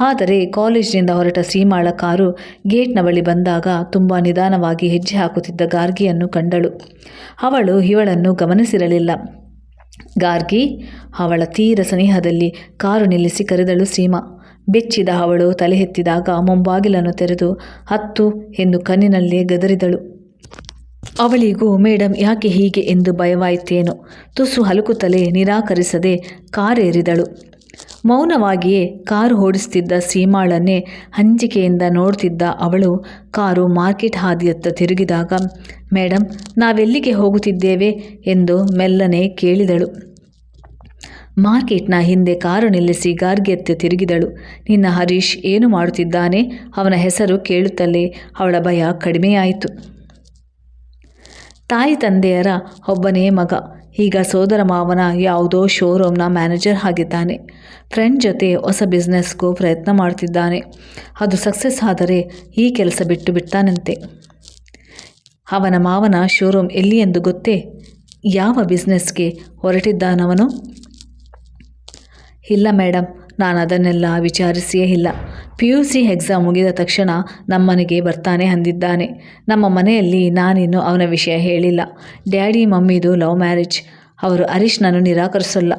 ಆದರೆ ಕಾಲೇಜಿನಿಂದ ಹೊರಟ ಸೀಮಾಳ ಕಾರು ಗೇಟ್ನ ಬಳಿ ಬಂದಾಗ ತುಂಬ ನಿಧಾನವಾಗಿ ಹೆಜ್ಜೆ ಹಾಕುತ್ತಿದ್ದ ಗಾರ್ಗಿಯನ್ನು ಕಂಡಳು. ಅವಳು ಇವಳನ್ನು ಗಮನಿಸಿರಲಿಲ್ಲ. ಗಾರ್ಗಿ, ಅವಳ ತೀರ ಸನಿಹದಲ್ಲಿ ಕಾರು ನಿಲ್ಲಿಸಿ ಕರೆದಳು ಸೀಮಾ ಬೆಚ್ಚಿದ ಅವಳು ತಲೆ ಎತ್ತಿದಾಗ ಮುಂಬಾಗಿಲನ್ನು ತೆರೆದು, ಹತ್ತು ಎಂದು ಕಣ್ಣಿನಲ್ಲೇ ಗದರಿದಳು. ಅವಳಿಗೂ ಮೇಡಮ್ ಯಾಕೆ ಹೀಗೆ ಎಂದು ಭಯವಾಯಿತೇನೋ? ತುಸು ಹಲುಕುತ್ತಲೇ ನಿರಾಕರಿಸದೆ ಕಾರೇರಿದಳು. ಮೌನವಾಗಿಯೇ ಕಾರು ಓಡಿಸುತ್ತಿದ್ದ ಸೀಮಾಳನ್ನೇ ಹಂಚಿಕೆಯಿಂದ ನೋಡ್ತಿದ್ದ ಅವಳು ಕಾರು ಮಾರ್ಕೆಟ್ ಹಾದಿಯತ್ತ ತಿರುಗಿದಾಗ ಮೇಡಮ್ ನಾವೆಲ್ಲಿಗೆ ಹೋಗುತ್ತಿದ್ದೇವೆ? ಎಂದು ಮೆಲ್ಲನೆ ಕೇಳಿದಳು. ಮಾರ್ಕೆಟ್ನ ಹಿಂದೆ ಕಾರು ನಿಲ್ಲಿಸಿ ಗಾರ್ಗೆತ್ತೆ ತಿರುಗಿದಳು. ನಿನ್ನ ಹರೀಶ್ ಏನು ಮಾಡುತ್ತಿದ್ದಾನೆ? ಅವನ ಹೆಸರು ಕೇಳುತ್ತಲೇ ಅವಳ ಭಯ ಕಡಿಮೆಯಾಯಿತು. ತಾಯಿ ತಂದೆಯರ ಒಬ್ಬನೇ ಮಗ. ಈಗ ಸೋದರ ಮಾವನ ಯಾವುದೋ ಶೋರೂಮ್ನ ಮ್ಯಾನೇಜರ್ ಆಗಿದ್ದಾನೆ. ಫ್ರೆಂಡ್ ಜೊತೆ ಹೊಸ ಬಿಸ್ನೆಸ್ಗೂ ಪ್ರಯತ್ನ ಮಾಡ್ತಿದ್ದಾನೆ. ಅದು ಸಕ್ಸಸ್ ಆದರೆ ಈ ಕೆಲಸ ಬಿಟ್ಟು ಬಿಡ್ತಾನಂತೆ. ಅವನ ಮಾವನ ಶೋರೂಮ್ ಎಲ್ಲಿ ಎಂದು ಗೊತ್ತೇ? ಯಾವ ಬಿಸ್ನೆಸ್ಗೆ ಹೊರಟಿದ್ದಾನವನು? ಇಲ್ಲ ಮೇಡಮ್ ನಾನು ಅದನ್ನೆಲ್ಲ ವಿಚಾರಿಸಿಯೇ ಇಲ್ಲ. ಪಿ ಯು ಸಿ ಎಕ್ಸಾಮ್ ಮುಗಿದ ತಕ್ಷಣ ನಮ್ಮನೆಗೆ ಬರ್ತಾನೆ ಅಂದಿದ್ದಾನೆ. ನಮ್ಮ ಮನೆಯಲ್ಲಿ ನಾನಿನ್ನು ಅವನ ವಿಷಯ ಹೇಳಿಲ್ಲ. ಡ್ಯಾಡಿ, ಮಮ್ಮಿದು ಲವ್ ಮ್ಯಾರೇಜ್. ಅವರು ಹರೀಶ್ನನ್ನು ನಿರಾಕರಿಸಲ್ಲ.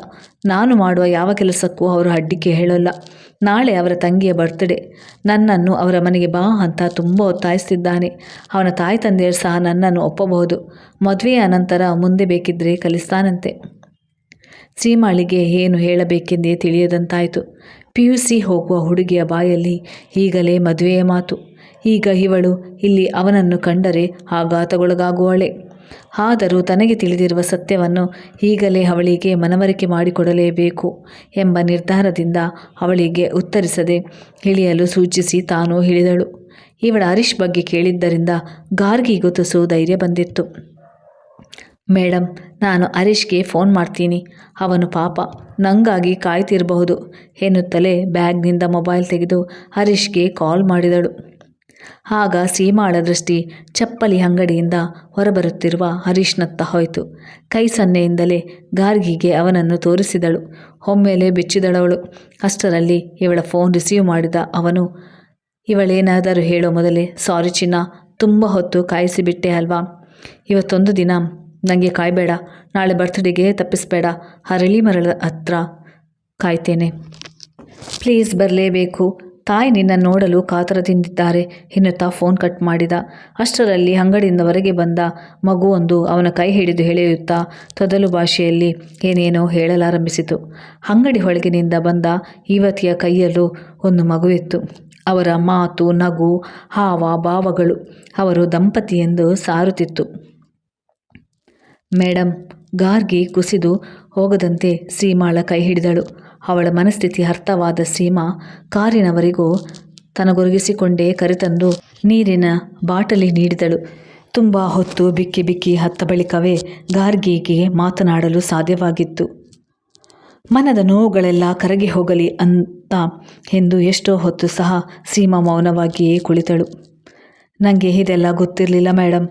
ನಾನು ಮಾಡುವ ಯಾವ ಕೆಲಸಕ್ಕೂ ಅವರು ಅಡ್ಡಿಕೆ ಹೇಳಲ್ಲ. ನಾಳೆ ಅವರ ತಂಗಿಯ ಬರ್ತ್ಡೇ ನನ್ನನ್ನು ಅವರ ಮನೆಗೆ ಬಾ ಅಂತ ತುಂಬ ಒತ್ತಾಯಿಸ್ತಿದ್ದಾನೆ. ಅವನ ತಾಯಿ ತಂದೆಯರು ಸಹ ನನ್ನನ್ನು ಒಪ್ಪಬಹುದು. ಮದುವೆಯ ನಂತರ ಮುಂದೆ ಬೇಕಿದ್ದರೆ ಕಲಿಸ್ತಾನಂತೆ. ಸೀಮಾಳಿಗೆ ಏನು ಹೇಳಬೇಕೆಂದೇ ತಿಳಿಯದಂತಾಯಿತು. ಪಿ ಯು ಸಿ ಹೋಗುವ ಹುಡುಗಿಯ ಬಾಯಲ್ಲಿ ಈಗಲೇ ಮದುವೆಯ ಮಾತು. ಈಗ ಇವಳು ಇಲ್ಲಿ ಅವನನ್ನು ಕಂಡರೆ ಆಘಾತಗೊಳಗಾಗುವಳೆ. ಆದರೂ ತನಗೆ ತಿಳಿದಿರುವ ಸತ್ಯವನ್ನು ಈಗಲೇ ಅವಳಿಗೆ ಮನವರಿಕೆ ಮಾಡಿಕೊಡಲೇಬೇಕು ಎಂಬ ನಿರ್ಧಾರದಿಂದ ಅವಳಿಗೆ ಉತ್ತರಿಸದೆ ಇಳಿಯಲು ಸೂಚಿಸಿ ತಾನೂ ಹೇಳಿದಳು ಇವಳ ಹರೀಶ್ ಬಗ್ಗೆ ಕೇಳಿದ್ದರಿಂದ ಗಾರ್ಗಿಗೂ ತುಸು ಧೈರ್ಯ ಬಂದಿತ್ತು. ಮೇಡಮ್ ನಾನು ಹರೀಶ್ಗೆ ಫೋನ್ ಮಾಡ್ತೀನಿ. ಅವನು ಪಾಪ, ನಂಗಾಗಿ ಕಾಯ್ತಿರಬಹುದು ಎನ್ನುತ್ತಲೇ ಬ್ಯಾಗ್ನಿಂದ ಮೊಬೈಲ್ ತೆಗೆದು ಹರೀಶ್ಗೆ ಕಾಲ್ ಮಾಡಿದಳು. ಆಗ ಸೀಮಾಳ ದೃಷ್ಟಿ ಚಪ್ಪಲಿ ಅಂಗಡಿಯಿಂದ ಹೊರಬರುತ್ತಿರುವ ಹರೀಶ್ನತ್ತ ಹೋಯಿತು. ಕೈ ಸನ್ನೆಯಿಂದಲೇ ಗಾರ್ಗಿಗೆ ಅವನನ್ನು ತೋರಿಸಿದಳು. ಒಮ್ಮೆಲೆ ಬೆಚ್ಚಿದಳವಳು. ಅಷ್ಟರಲ್ಲಿ ಇವಳ ಫೋನ್ ರಿಸೀವ್ ಮಾಡಿದ ಅವನು, ಇವಳೇನಾದರೂ ಹೇಳೋ ಮೊದಲೇ ಸಾರಿ ಚಿನ್ನ, ತುಂಬ ಹೊತ್ತು ಕಾಯಿಸಿಬಿಟ್ಟೆ ಅಲ್ವಾ? ಇವತ್ತೊಂದು ದಿನ ನನಗೆ ಕಾಯಬೇಡ, ನಾಳೆ ಬರ್ತ್ಡೇಗೆ ತಪ್ಪಿಸ್ಬೇಡ ಹರಳಿ ಮರಳ ಹತ್ರ ಕಾಯ್ತೇನೆ. ಪ್ಲೀಸ್ ಬರಲೇಬೇಕು. ತಾಯಿ ನಿನ್ನ ನೋಡಲು ಕಾತರದಿಂದಿದ್ದಾರೆ. ಎನ್ನುತ್ತಾ ಫೋನ್ ಕಟ್ ಮಾಡಿದ. ಅಷ್ಟರಲ್ಲಿ ಅಂಗಡಿಯಿಂದ ಹೊರಗೆ ಬಂದ ಮಗುವೊಂದು ಅವನ ಕೈ ಹಿಡಿದು ಎಳೆಯುತ್ತಾ ತೊದಲು ಭಾಷೆಯಲ್ಲಿ ಏನೇನೋ ಹೇಳಲಾರಂಭಿಸಿತು. ಅಂಗಡಿ ಒಳಗಿನಿಂದ ಬಂದ ಯುವತಿಯ ಕೈಯಲ್ಲೂ ಒಂದು ಮಗುವಿತ್ತು. ಅವರ ಮಾತು, ನಗು, ಹಾವ, ಭಾವಗಳು ಅವರು ದಂಪತಿ ಎಂದು ಸಾರುತ್ತಿತ್ತು. ಮೇಡಮ್ ಗಾರ್ಗಿ ಕುಸಿದು ಹೋಗದಂತೆ ಸೀಮಾಳ ಕೈ ಹಿಡಿದಳು ಅವಳ ಮನಸ್ಥಿತಿ ಅರ್ಥವಾದ ಸೀಮಾ ಕಾರಿನವರಿಗೂ ತನಗೊರಗಿಸಿಕೊಂಡೇ ಕರೆತಂದು ನೀರಿನ ಬಾಟಲಿ ನೀಡಿದಳು. ತುಂಬ ಹೊತ್ತು ಬಿಕ್ಕಿ ಬಿಕ್ಕಿ ಹತ್ತ ಬಳಿಕವೇ ಗಾರ್ಗಿಗೆ ಮಾತನಾಡಲು ಸಾಧ್ಯವಾಗಿತ್ತು. ಮನದ ನೋವುಗಳೆಲ್ಲ ಕರಗಿ ಹೋಗಲಿ ಅಂತ ಎಂದು ಎಷ್ಟೋ ಹೊತ್ತು ಸಹ ಸೀಮಾ ಮೌನವಾಗಿಯೇ ಕುಳಿತಳು. ನನಗೆ ಇದೆಲ್ಲ ಗೊತ್ತಿರಲಿಲ್ಲ ಮೇಡಮ್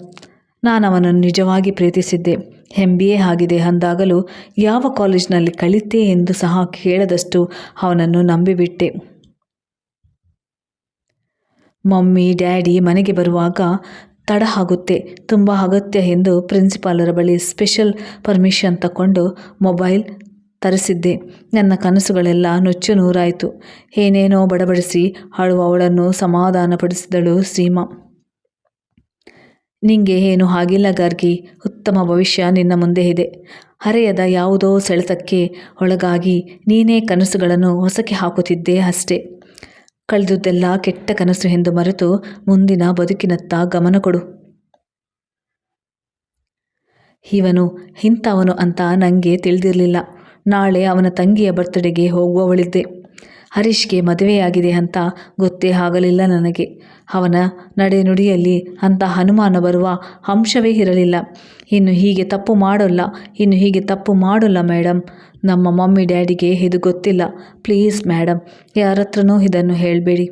ನಾನು ಅವನನ್ನು ನಿಜವಾಗಿ ಪ್ರೀತಿಸಿದ್ದೆ. ಎ ಆಗಿದೆ ಅಂದಾಗಲೂ ಯಾವ ಕಾಲೇಜಿನಲ್ಲಿ ಕಲಿತೆ ಎಂದು ಸಹ ಕೇಳದಷ್ಟು ಅವನನ್ನು ನಂಬಿಬಿಟ್ಟೆ. ಮಮ್ಮಿ, ಡ್ಯಾಡಿ ಮನೆಗೆ ಬರುವಾಗ ತಡ ಆಗುತ್ತೆ, ತುಂಬ ಅಗತ್ಯ ಎಂದು ಪ್ರಿನ್ಸಿಪಾಲರ ಬಳಿ ಸ್ಪೆಷಲ್ ಪರ್ಮಿಷನ್ ತಗೊಂಡು ಮೊಬೈಲ್ ತರಿಸಿದ್ದೆ. ನನ್ನ ಕನಸುಗಳೆಲ್ಲ ನುಚ್ಚು ನೂರಾಯಿತು. ಏನೇನೋ ಬಡಬಡಿಸಿ ಅಳುವ ಅವಳನ್ನು ಸಮಾಧಾನಪಡಿಸಿದಳು ಸೀಮಾ. ನಿಂಗೆ ಏನು ಹಾಗಿಲ್ಲ ಗಾರ್ಗಿ, ಉತ್ತಮ ಭವಿಷ್ಯ ನಿನ್ನ ಮುಂದೆ ಇದೆ. ಹರೆಯದ ಯಾವುದೋ ಸೆಳೆತಕ್ಕೆ ಒಳಗಾಗಿ ನೀನೇ ಕನಸುಗಳನ್ನು ಹೊಸಕ್ಕೆ ಹಾಕುತ್ತಿದ್ದೆ ಅಷ್ಟೇ. ಕಳೆದುದೆಲ್ಲ ಕೆಟ್ಟ ಕನಸು ಎಂದು ಮರೆತು ಮುಂದಿನ ಬದುಕಿನತ್ತ ಗಮನ ಕೊಡು. ಇವನು ಇಂಥವನು ಅಂತ ನನಗೆ ತಿಳಿದಿರಲಿಲ್ಲ. ನಾಳೆ ಅವನ ತಂಗಿಯ ಬರ್ತ್ಡೇಗೆ ಹೋಗುವವಳಿದ್ದೆ. ಹರೀಶ್ಗೆ ಮದುವೆಯಾಗಿದೆ ಅಂತ ಗೊತ್ತೇ ಆಗಲಿಲ್ಲ ನನಗೆ. ಅವನ ನಡೆನುಡಿಯಲ್ಲಿ ಅಂತ ಹನುಮಾನ ಬರುವ ಅಂಶವೇ ಇರಲಿಲ್ಲ. ಇನ್ನು ಹೀಗೆ ತಪ್ಪು ಮಾಡೋಲ್ಲ, ಇನ್ನು ಹೀಗೆ ತಪ್ಪು ಮಾಡೋಲ್ಲ ಮೇಡಮ್ ನಮ್ಮ ಮಮ್ಮಿ ಡ್ಯಾಡಿಗೆ ಇದು ಗೊತ್ತಿಲ್ಲ. ಪ್ಲೀಸ್ ಮೇಡಮ್ ಯಾರ ಹತ್ರನೂ ಇದನ್ನು ಹೇಳಬೇಡಿ.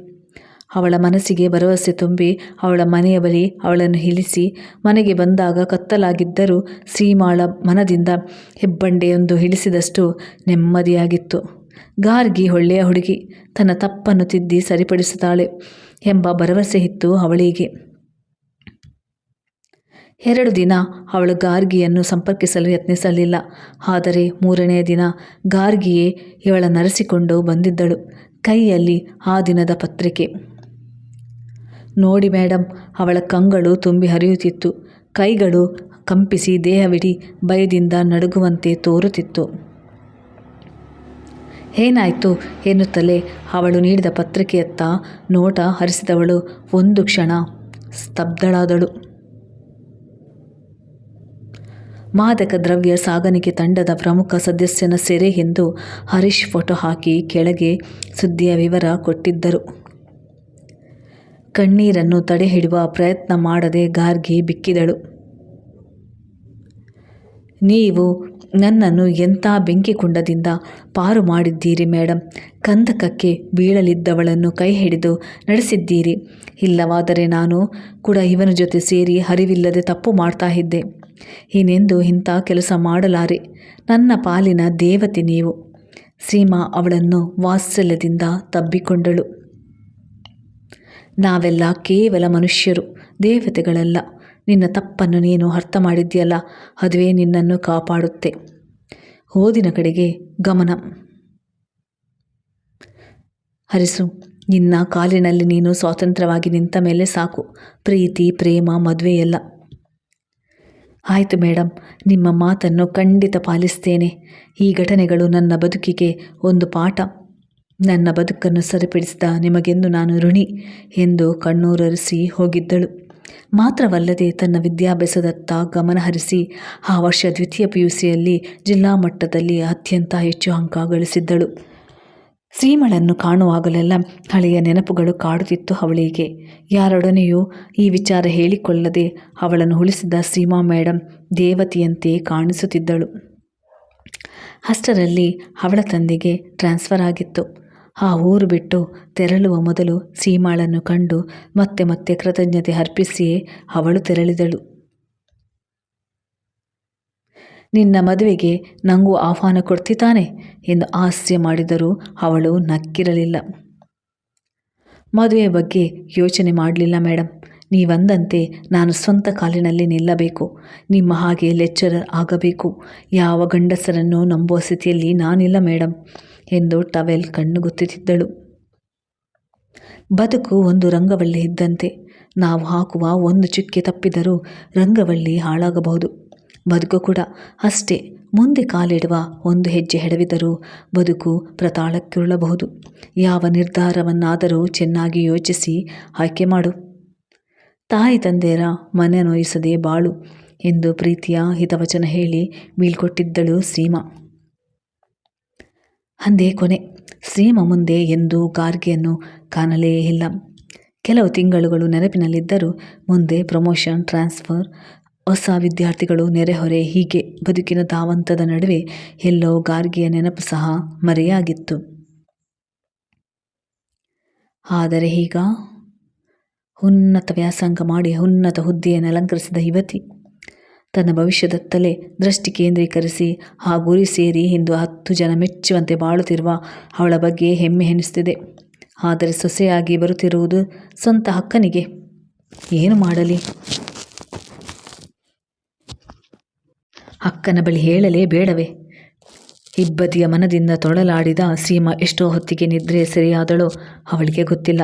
ಅವಳ ಮನಸ್ಸಿಗೆ ಭರವಸೆ ತುಂಬಿ ಅವಳ ಮನೆಯ ಬಳಿ ಅವಳನ್ನು ಇಳಿಸಿ ಮನೆಗೆ ಬಂದಾಗ ಕತ್ತಲಾಗಿದ್ದರೂ ಸೀಮಾಳ ಮನದಿಂದ ಹೆಬ್ಬಂಡೆಯೊಂದು ಇಳಿಸಿದಷ್ಟು ನೆಮ್ಮದಿಯಾಗಿತ್ತು. ಗಾರ್ಗಿ ಒಳ್ಳೆಯ ಹುಡುಗಿ. ತನ್ನ ತಪ್ಪನ್ನು ತಿದ್ದಿ ಸರಿಪಡಿಸುತ್ತಾಳೆ ಎಂಬ ಭರವಸೆ ಇತ್ತು ಅವಳಿಗೆ. ಎರಡು ದಿನ ಅವಳು ಗಾರ್ಗಿಯನ್ನು ಸಂಪರ್ಕಿಸಲು ಯತ್ನಿಸಲಿಲ್ಲ. ಆದರೆ ಮೂರನೆಯ ದಿನ ಗಾರ್ಗಿಯೇ ಇವಳ ನರೆಸಿಕೊಂಡು ಬಂದಿದ್ದಳು ಕೈಯಲ್ಲಿ ಆ ದಿನದ ಪತ್ರಿಕೆ. ನೋಡಿ ಮೇಡಮ್ ಅವಳ ಕಂಗಳು ತುಂಬಿ ಹರಿಯುತ್ತಿತ್ತು. ಕೈಗಳು ಕಂಪಿಸಿ ದೇಹವಿಡಿ ಭಯದಿಂದ ನಡುಗುವಂತೆ ತೋರುತ್ತಿತ್ತು. ಏನಾಯಿತು ಎನ್ನುತ್ತಲೇ ಅವಳು ನೀಡಿದ ಪತ್ರಿಕೆಯತ್ತ ನೋಟ ಹರಿಸಿದವಳು ಒಂದು ಕ್ಷಣ ಸ್ತಬ್ಧಳಾದಳು. ಮಾದಕ ದ್ರವ್ಯ ಸಾಗಾಣಿಕೆ ತಂಡದ ಪ್ರಮುಖ ಸದಸ್ಯನ ಸೆರೆ ಎಂದು ಹರೀಶ್ ಫೋಟೋ ಹಾಕಿ ಕೆಳಗೆ ಸುದ್ದಿಯ ವಿವರ ಕೊಟ್ಟಿದ್ದರು. ಕಣ್ಣೀರನ್ನು ತಡೆಹಿಡುವ ಪ್ರಯತ್ನ ಮಾಡದೆ ಗಾರ್ಗಿ ಬಿಕ್ಕಿದಳು. ನೀವು ನನ್ನನ್ನು ಎಂಥ ಬೆಂಕಿ ಕುಂಡದಿಂದ ಪಾರು ಮಾಡಿದ್ದೀರಿ ಮೇಡಮ್ ಕಂದಕಕ್ಕೆ ಬೀಳಲಿದ್ದವಳನ್ನು ಕೈ ಹಿಡಿದು ನಡೆಸಿದ್ದೀರಿ. ಇಲ್ಲವಾದರೆ ನಾನು ಕೂಡ ಇವನ ಜೊತೆ ಸೇರಿ ಹರಿವಿಲ್ಲದೆ ತಪ್ಪು ಮಾಡ್ತಾ ಇದ್ದೆ. ಇನ್ನೆಂದು ಇಂಥ ಕೆಲಸ ಮಾಡಲಾರೆ. ನನ್ನ ಪಾಲಿನ ದೇವತೆ ನೀವು. ಸೀಮಾ ಅವಳನ್ನು ವಾತ್ಸಲ್ಯದಿಂದ ತಬ್ಬಿಕೊಂಡಳು. ನಾವೆಲ್ಲ ಕೇವಲ ಮನುಷ್ಯರು, ದೇವತೆಗಳಲ್ಲ. ನಿನ್ನ ತಪ್ಪನ್ನು ನೀನು ಅರ್ಥ ಮಾಡಿದ್ಯಲ್ಲ ಅದುವೇ ನಿನ್ನನ್ನು ಕಾಪಾಡುತ್ತೆ. ಓದಿನ ಕಡೆಗೆ ಗಮನ. ಹರಿಸು, ನಿನ್ನ ಕಾಲಿನಲ್ಲಿ ನೀನು ಸ್ವಾತಂತ್ರ್ಯವಾಗಿ ನಿಂತ ಮೇಲೆ ಸಾಕು. ಪ್ರೀತಿ, ಪ್ರೇಮ ಮದುವೆಯಲ್ಲ ಆಯಿತು ಮೇಡಮ್ ನಿಮ್ಮ ಮಾತನ್ನು ಖಂಡಿತ ಪಾಲಿಸ್ತೇನೆ. ಈ ಘಟನೆಗಳು ನನ್ನ ಬದುಕಿಗೆ ಒಂದು ಪಾಠ. ನನ್ನ ಬದುಕನ್ನು ಸರಿಪಡಿಸಿದ ನಿಮಗೆಂದು ನಾನು ಋಣಿ ಎಂದು ಕಣ್ಣೂರರಿಸಿ ಹೋಗಿದ್ದಳು. ಮಾತ್ರವಲ್ಲದೆ ತನ್ನ ವಿದ್ಯಾಭ್ಯಾಸದತ್ತ ಗಮನಹರಿಸಿ ಆ ವರ್ಷ ದ್ವಿತೀಯ ಪಿ ಯು ಸಿಯಲ್ಲಿ ಜಿಲ್ಲಾ ಮಟ್ಟದಲ್ಲಿ ಅತ್ಯಂತ ಹೆಚ್ಚು ಅಂಕ ಗಳಿಸಿದ್ದಳು. ಶ್ರೀಮಳನ್ನು ಕಾಣುವಾಗಲೆಲ್ಲ ಹಳೆಯ ನೆನಪುಗಳು ಕಾಡುತ್ತಿತ್ತು ಅವಳಿಗೆ. ಯಾರೊಡನೆಯೂ ಈ ವಿಚಾರ ಹೇಳಿಕೊಳ್ಳದೆ ಅವಳನ್ನು ಉಳಿಸಿದ ಸೀಮಾ ಮೇಡಮ್ ದೇವತೆಯಂತೆ ಕಾಣಿಸುತ್ತಿದ್ದಳು. ಅಷ್ಟರಲ್ಲಿ ಅವಳ ತಂದೆಗೆ ಟ್ರಾನ್ಸ್ಫರ್ ಆಗಿತ್ತು. ಆ ಊರು ಬಿಟ್ಟು ತೆರಳುವ ಮೊದಲು ಸೀಮಾಳನ್ನು ಕಂಡು ಮತ್ತೆ ಮತ್ತೆ ಕೃತಜ್ಞತೆ ಅರ್ಪಿಸಿಯೇ ಅವಳು ತೆರಳಿದಳು. ನಿನ್ನ ಮದುವೆಗೆ ನಂಗೂ ಆಹ್ವಾನ ಕೊಡ್ತಿತಾನೆ ಎಂದು ಹಾಸ್ಯ ಮಾಡಿದರೂ ಅವಳು ನಕ್ಕಿರಲಿಲ್ಲ. ಮದುವೆ ಬಗ್ಗೆ ಯೋಚನೆ ಮಾಡಲಿಲ್ಲ ಮೇಡಮ್ ನೀವಂದಂತೆ ನಾನು ಸ್ವಂತ ಕಾಲಿನಲ್ಲಿ ನಿಲ್ಲಬೇಕು. ನಿಮ್ಮ ಹಾಗೆ ಲೆಕ್ಚರರ್ ಆಗಬೇಕು. ಯಾವ ಗಂಡಸರನ್ನು ನಂಬುವ ಸ್ಥಿತಿಯಲ್ಲಿ ನಾನಿಲ್ಲ ಮೇಡಮ್ ಎಂದು ಟವೆಲ್ ಗುತ್ತಿದ್ದಳು ಬದುಕು ಒಂದು ರಂಗವಳ್ಳಿ ಇದ್ದಂತೆ. ನಾವು ಹಾಕುವ ಒಂದು ಚುಕ್ಕೆ ತಪ್ಪಿದರೂ ರಂಗವಳ್ಳಿ ಹಾಳಾಗಬಹುದು. ಬದುಕು ಕೂಡ ಅಷ್ಟೇ. ಮುಂದೆ ಕಾಲಿಡುವ ಒಂದು ಹೆಜ್ಜೆ ಹೆಡವಿದರೂ ಬದುಕು ಪ್ರತಾಳಕ್ಕುರುಳಬಹುದು. ಯಾವ ನಿರ್ಧಾರವನ್ನಾದರೂ ಚೆನ್ನಾಗಿ ಯೋಚಿಸಿ ಆಯ್ಕೆ ಮಾಡು. ತಾಯಿ ತಂದೆಯರ ಮನೆ ನೋಯಿಸದೆ ಬಾಳು ಎಂದು ಪ್ರೀತಿಯ ಹಿತವಚನ ಹೇಳಿ ಬೀಳ್ಕೊಟ್ಟಿದ್ದಳು ಸೀಮಾ. ಅಂದೇ ಕೊನೆ. ಸೀಮ ಮುಂದೆ ಎಂದೂ ಗಾರ್ಗೆಯನ್ನು ಕಾಣಲೇ ಇಲ್ಲ. ಕೆಲವು ತಿಂಗಳುಗಳು ನೆನಪಿನಲ್ಲಿದ್ದರೂ ಮುಂದೆ ಪ್ರಮೋಷನ್, ಟ್ರಾನ್ಸ್ಫರ್, ಹೊಸ ವಿದ್ಯಾರ್ಥಿಗಳು ನೆರೆಹೊರೆ ಹೀಗೆ ಬದುಕಿನ ಧಾವಂತದ ನಡುವೆ ಎಲ್ಲೋ ಗಾರ್ಗಿಯ ನೆನಪು ಸಹ ಮರೆಯಾಗಿತ್ತು. ಆದರೆ ಈಗ ಉನ್ನತ ವ್ಯಾಸಂಗ ಮಾಡಿ ಉನ್ನತ ಹುದ್ದೆಯನ್ನು ಅಲಂಕರಿಸಿದ ಯುವತಿ ತನ್ನ ಭವಿಷ್ಯದತ್ತಲೇ ದೃಷ್ಟಿ ಕೇಂದ್ರೀಕರಿಸಿ ಆ ಗುರಿ ಸೇರಿ ಇಂದು ಹತ್ತು ಜನ ಮೆಚ್ಚುವಂತೆ ಬಾಳುತ್ತಿರುವ ಅವಳ ಬಗ್ಗೆ ಹೆಮ್ಮೆ ಎನಿಸ್ತಿದೆ ಆದರೆ ಸೊಸೆಯಾಗಿ ಬರುತ್ತಿರುವುದು ಸ್ವಂತ ಅಕ್ಕನಿಗೆ ಏನು ಮಾಡಲಿ? ಅಕ್ಕನ ಬಳಿ ಹೇಳಲೇ ಬೇಡವೇ? ಇಬ್ಬದಿಯ ಮನದಿಂದ ತೊಳಲಾಡಿದ ಸೀಮಾ ಎಷ್ಟೋ ಹೊತ್ತಿಗೆ ನಿದ್ರೆ ಸರಿಯಾದಳೋ ಅವಳಿಗೆ ಗೊತ್ತಿಲ್ಲ.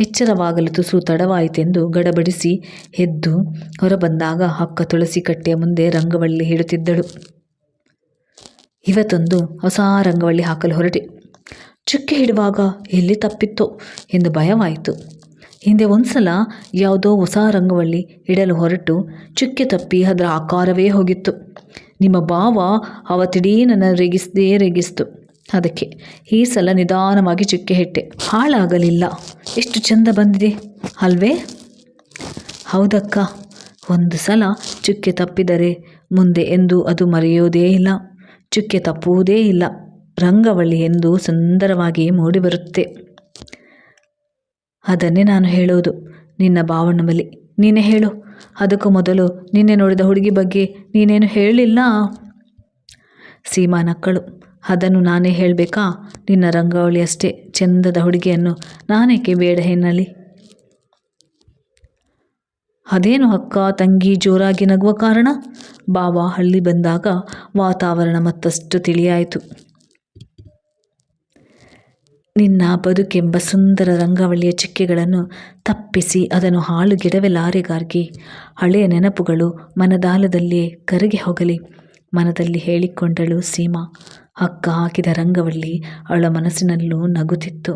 ಎಚ್ಚರವಾಗಲು ತುಸು ತಡವಾಯಿತೆಂದು ಗಡಬಡಿಸಿ ಎದ್ದು ಹೊರಬಂದಾಗ ಅಕ್ಕ ತುಳಸಿ ಕಟ್ಟೆಯ ಮುಂದೆ ರಂಗವಳ್ಳಿ ಹಿಡುತ್ತಿದ್ದಳು ಇವತ್ತೊಂದು ಹೊಸ ರಂಗವಳ್ಳಿ ಹಾಕಲು ಹೊರಟೆ. ಚುಕ್ಕೆ ಹಿಡುವಾಗ ಎಲ್ಲಿ ತಪ್ಪಿತ್ತೋ ಎಂದು ಭಯವಾಯಿತು. ಹಿಂದೆ ಒಂದ್ಸಲ ಯಾವುದೋ ಹೊಸ ರಂಗವಳ್ಳಿ ಇಡಲು ಹೊರಟು ಚುಕ್ಕೆ ತಪ್ಪಿ ಅದರ ಆಕಾರವೇ ಹೋಗಿತ್ತು. ನಿಮ್ಮ ಭಾವ ಅವತ್ತಿಡೀ ನನ್ನ ರೇಗಿಸದೇ ರೇಗಿಸ್ತು. ಅದಕ್ಕೆ ಈ ಸಲ ನಿಧಾನವಾಗಿ ಚುಕ್ಕೆ ಹೆಟ್ಟೆ. ಹಾಳಾಗಲಿಲ್ಲ. ಎಷ್ಟು ಚಂದ ಬಂದಿದೆ ಅಲ್ವೇ? ಹೌದಕ್ಕ. ಒಂದು ಸಲ ಚುಕ್ಕೆ ತಪ್ಪಿದರೆ ಮುಂದೆ ಎಂದು ಅದು ಮರೆಯೋದೇ ಇಲ್ಲ. ಚುಕ್ಕೆ ತಪ್ಪುವುದೇ ಇಲ್ಲ. ರಂಗವಳ್ಳಿ ಎಂದು ಸುಂದರವಾಗಿ ಮೂಡಿಬರುತ್ತೆ ಅದನ್ನೇ ನಾನು ಹೇಳೋದು. ನಿನ್ನ ಭಾವನ ಬಳಿ ನೀನೇ ಹೇಳು. ಅದಕ್ಕೂ ಮೊದಲು ನಿನ್ನೆ ನೋಡಿದ ಹುಡುಗಿ ಬಗ್ಗೆ ನೀನೇನು ಹೇಳಿಲ್ಲ? ಸೀಮಾ ನಕ್ಕಳು. ಅದನ್ನು ನಾನೇ ಹೇಳಬೇಕಾ? ನಿನ್ನ ರಂಗವಳಿ ಅಷ್ಟೇ, ಚೆಂದದ ಹುಡುಗಿಯನ್ನು ನಾನೇಕೆ ಬೇಡ ಎನ್ನಲಿ? ಅದೇನು ಅಕ್ಕ ತಂಗಿ ಜೋರಾಗಿ ನಗುವ ಕಾರಣ? ಬಾಬಾ ಹಳ್ಳಿ ಬಂದಾಗ ವಾತಾವರಣ ಮತ್ತಷ್ಟು ತಿಳಿಯಾಯಿತು. ನಿನ್ನ ಬದುಕೆಂಬ ಸುಂದರ ರಂಗಾವಳಿಯ ಚಿಕ್ಕೆಗಳನ್ನು ತಪ್ಪಿಸಿ ಅದನ್ನು ಹಾಳುಗೆಡವೆಲಾರೆಗಾರ್ಗಿ ಹಳೆಯ ನೆನಪುಗಳು ಮನದಾಲದಲ್ಲಿಯೇ ಕರಗಿ ಹೋಗಲಿ, ಮನದಲ್ಲಿ ಹೇಳಿಕೊಂಡಳು ಸೀಮಾ. ಅಕ್ಕ ಹಾಕಿದ ರಂಗವಳ್ಳಿ ಅವಳ ಮನಸ್ಸಿನಲ್ಲೂ ನಗುತ್ತಿತ್ತು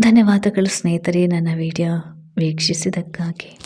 ಧನ್ಯವಾದಗಳು ಸ್ನೇಹಿತರೆ ನನ್ನ ವಿಡಿಯೋ ವೀಕ್ಷಿಸಿದ್ದಕ್ಕಾಗಿ.